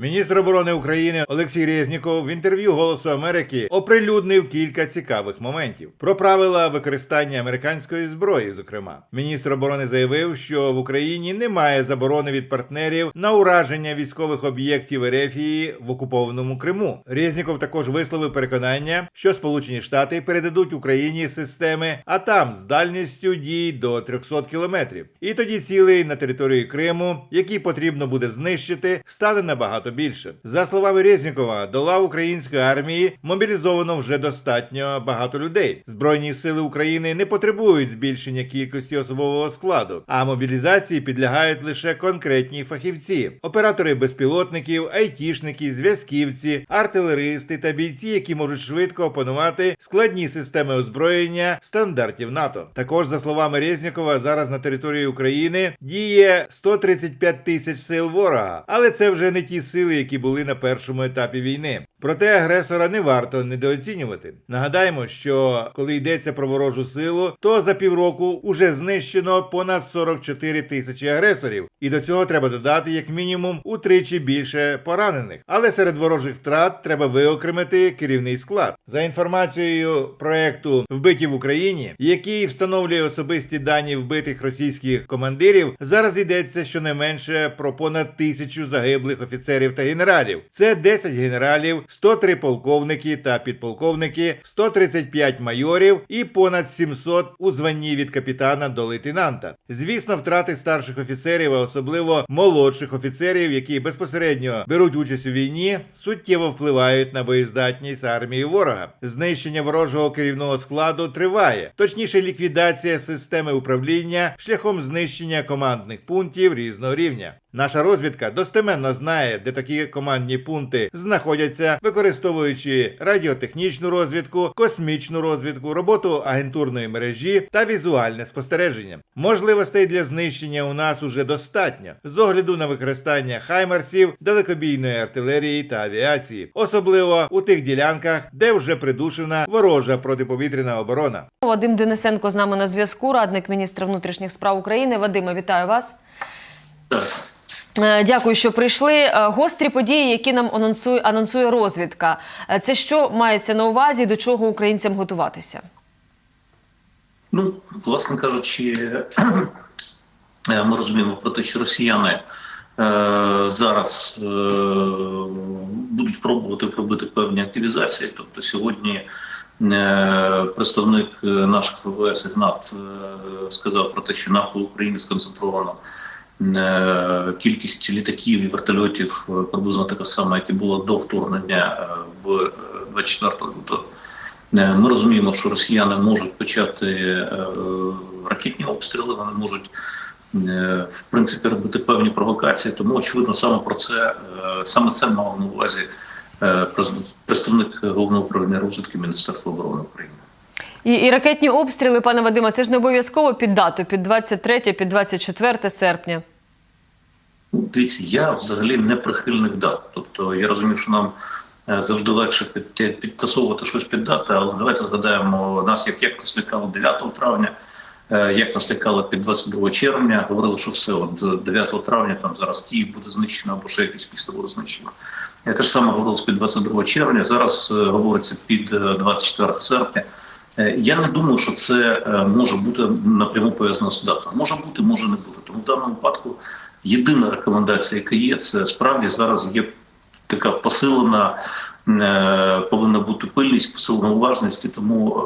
Міністр оборони України Олексій Резніков в інтерв'ю Голосу Америки оприлюднив кілька цікавих моментів про правила використання американської зброї. Зокрема, міністр оборони заявив, що в Україні немає заборони від партнерів на ураження військових об'єктів Ерефії в окупованому Криму. Резніков також висловив переконання, що Сполучені Штати передадуть Україні системи АТАМ з дальністю дій до 300 кілометрів. І тоді цілей на території Криму, які потрібно буде знищити, стане набагато більше. За словами Резнікова, до лав української армії мобілізовано вже достатньо багато людей. Збройні сили України не потребують збільшення кількості особового складу, а мобілізації підлягають лише конкретні фахівці: оператори безпілотників, айтішники, зв'язківці, артилеристи та бійці, які можуть швидко опанувати складні системи озброєння стандартів НАТО. Також за словами Резнікова, зараз на території України діє 135 тисяч сил ворога, але це вже не ті сили, які були на першому етапі війни. Проте агресора не варто недооцінювати. Нагадаємо, що коли йдеться про ворожу силу, то за півроку уже знищено понад 44 тисячі агресорів, і до цього треба додати як мінімум утричі більше поранених. Але серед ворожих втрат треба виокремити керівний склад. За інформацією проекту Вбиті в Україні, який встановлює особисті дані вбитих російських командирів, зараз йдеться щонайменше про понад тисячу загиблих офіцерів та генералів. Це 10 генералів, 103 полковники та підполковники, 135 майорів і понад 700 у званні від капітана до лейтенанта. Звісно, втрати старших офіцерів, а особливо молодших офіцерів, які безпосередньо беруть участь у війні, суттєво впливають на боєздатність армії ворога. Знищення ворожого керівного складу триває, точніше, ліквідація системи управління шляхом знищення командних пунктів різного рівня. Наша розвідка достеменно знає, де такі командні пункти знаходяться, використовуючи радіотехнічну розвідку, космічну розвідку, роботу агентурної мережі та візуальне спостереження. Можливостей для знищення у нас уже достатньо з огляду на використання хаймарсів, далекобійної артилерії та авіації, особливо у тих ділянках, де вже придушена ворожа протиповітряна оборона. Вадим Денисенко з нами на зв'язку, радник міністра внутрішніх справ України. Вадиме, вітаю вас. Так. Е, Дякую, що прийшли. Е, Гострі події, які нам анонсує, анонсує розвідка. Е, Це що мається на увазі, до чого українцям готуватися? Ну, власне кажучи, ми розуміємо про те, що росіяни зараз будуть пробувати пробити певні активізації. Тобто сьогодні представник наших ВВС Ігнат сказав про те, що навколо України сконцентровано кількість літаків і вертольотів е, приблизно така сама, як і було до вторгнення е, в е, 24 лютого. Е, Ми розуміємо, що росіяни можуть почати е, ракетні обстріли, вони можуть е, в принципі робити певні провокації. Тому очевидно, саме про це е, саме це мав на увазі е, представник головного управління розвідки Міністерства оборони України. І, і ракетні обстріли, пане Вадиме, це ж не обов'язково під дату, під 23, під 24 серпня. Дивіться, я взагалі не прихильник дат. Тобто я розумію, що нам е, завжди легше під, підтасовувати щось під дати, але давайте згадаємо нас, як, як нас лякало 9 травня, е, як нас лякало під 22 червня. Говорили, що все, от 9 травня там зараз Київ буде знищено або ще якесь місто буде знищено. Я теж саме говорилось під 22 червня. Зараз е, говориться під е, 24 серпня. Е, Я не думаю, що це е, може бути напряму пов'язано з датою. Може бути, може не бути. Тому в даному випадку єдина рекомендація, яка є, це справді зараз є така посилена, е, повинна бути пильність, посилена уважність, і тому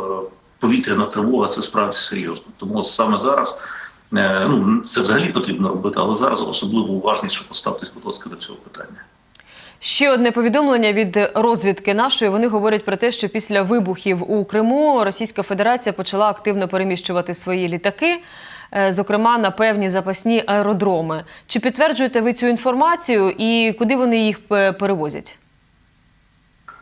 повітряна тривога це справді серйозно. Тому саме зараз. Ну, це взагалі потрібно робити, але зараз особливо уважніше поставтесь, будь ласка, до цього питання. Ще одне повідомлення від розвідки нашої. Вони говорять про те, що після вибухів у Криму Російська Федерація почала активно переміщувати свої літаки, е, зокрема на певні запасні аеродроми. Чи підтверджуєте ви цю інформацію і куди вони їх е, перевозять?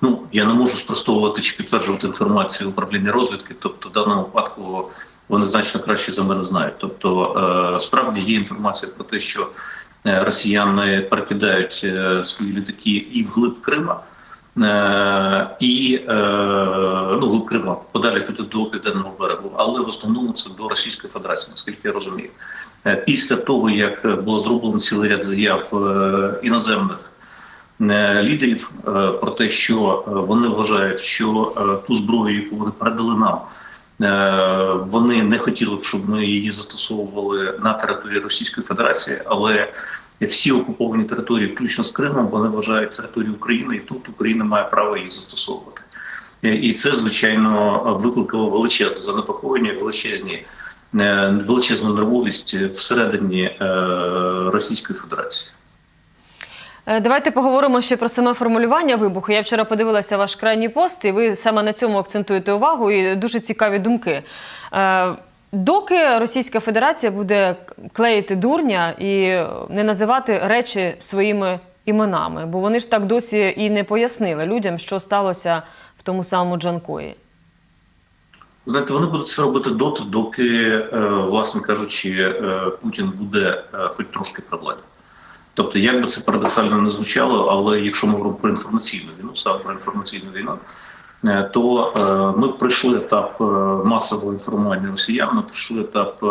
Ну я не можу спростовувати чи підтверджувати інформацію управління розвідки. Тобто, в даному випадку вони значно краще за мене знають. Тобто, е, справді є інформація про те, що росіяни перекидають е, свої літаки і вглиб Крима. Е, і е, ну, глиб Крима подалі туди до південного берегу, але в основному це до Російської Федерації, наскільки я розумію. Е, Після того як було зроблено цілий ряд заяв е, іноземних е, лідерів е, про те, що е, вони вважають, що е, ту зброю, яку вони передали нам, е, вони не хотіли б, щоб ми її застосовували на території Російської Федерації, але всі окуповані території, включно з Кримом, вони вважають територію України, і тут Україна має право її застосовувати. Е, І це, звичайно, викликало величезне занепокоєння, величезні, е, величезну нервовість всередині е, Російської Федерації. Е, Давайте поговоримо ще про саме формулювання вибуху. Я вчора подивилася ваш крайній пост, і ви саме на цьому акцентуєте увагу і дуже цікаві думки. Е, Доки Російська Федерація буде клеїти дурня і не називати речі своїми іменами, бо вони ж так досі і не пояснили людям, що сталося в тому самому Джанкої. Знаєте, вони будуть це робити доти, доки, е, власне кажучи, Путін буде хоч трошки при владі. Тобто, як би це парадоксально не звучало, але якщо ми говоримо про інформаційну війну, саме про інформаційну війну, е, то е, ми пройшли етап е, масового інформування росіян, ми пройшли етап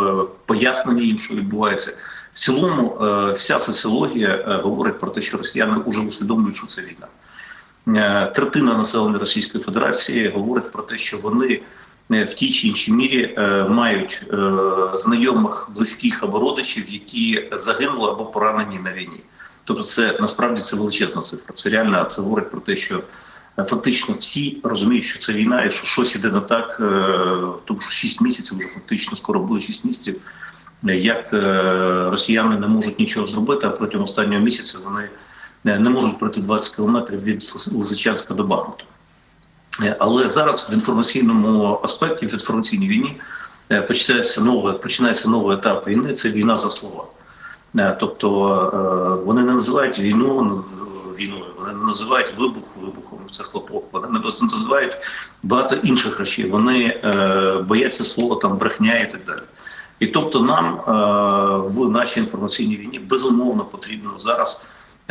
пояснення їм, що відбувається. В цілому, вся соціологія говорить про те, що росіяни вже усвідомлюють, що це війна. Третина населення Російської Федерації говорить про те, що вони в тій чи іншій мірі е, мають е, знайомих, близьких або родичів, які загинули або поранені на війні. Тобто, це насправді це величезна цифра. Це реально це говорить про те, що е, фактично всі розуміють, що це війна, і що щось іде не так, е, тому що 6 місяців вже фактично скоро буде 6 місяців. е, Як е, росіяни не можуть нічого зробити, а протягом останнього місяця вони е, не можуть пройти 20 кілометрів від Лисичанська до Бахмута. Але зараз в інформаційному аспекті, в інформаційній війні е, починається новий, починається новий етап війни. Це війна за слова. Е, Тобто е, вони не називають війну війною, вони не називають вибух вибухом. Це хлопок. Вони не називають багато інших речей. Вони бояться слова там брехня і так далі. І тобто нам в нашій інформаційній війні безумовно потрібно зараз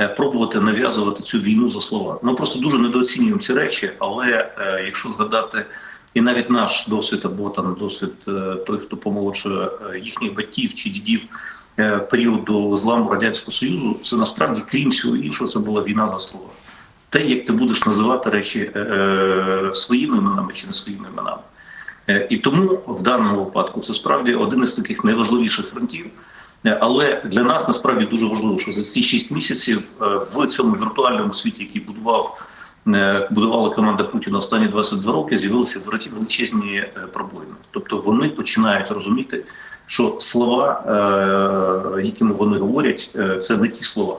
пробувати нав'язувати цю війну за слова. Ми просто дуже недооцінюємо ці речі, але е, якщо згадати і навіть наш досвід або там досвід е, той, хто помолодше е, їхніх батьків чи дідів е, періоду зламу радянського союзу, це насправді крім всього іншого, це була війна за слова. Те, як ти будеш називати речі е, е, своїми іменами чи не своїми іменами. Е, І тому в даному випадку це справді один із таких найважливіших фронтів. Е, Але для нас насправді дуже важливо, що за ці 6 місяців е, в цьому віртуальному світі, який будував е, будувала команда Путіна останні 22 роки, з'явилися величезні- пробоїни. Тобто вони починають розуміти, що слова, якими вони говорять, це не ті слова.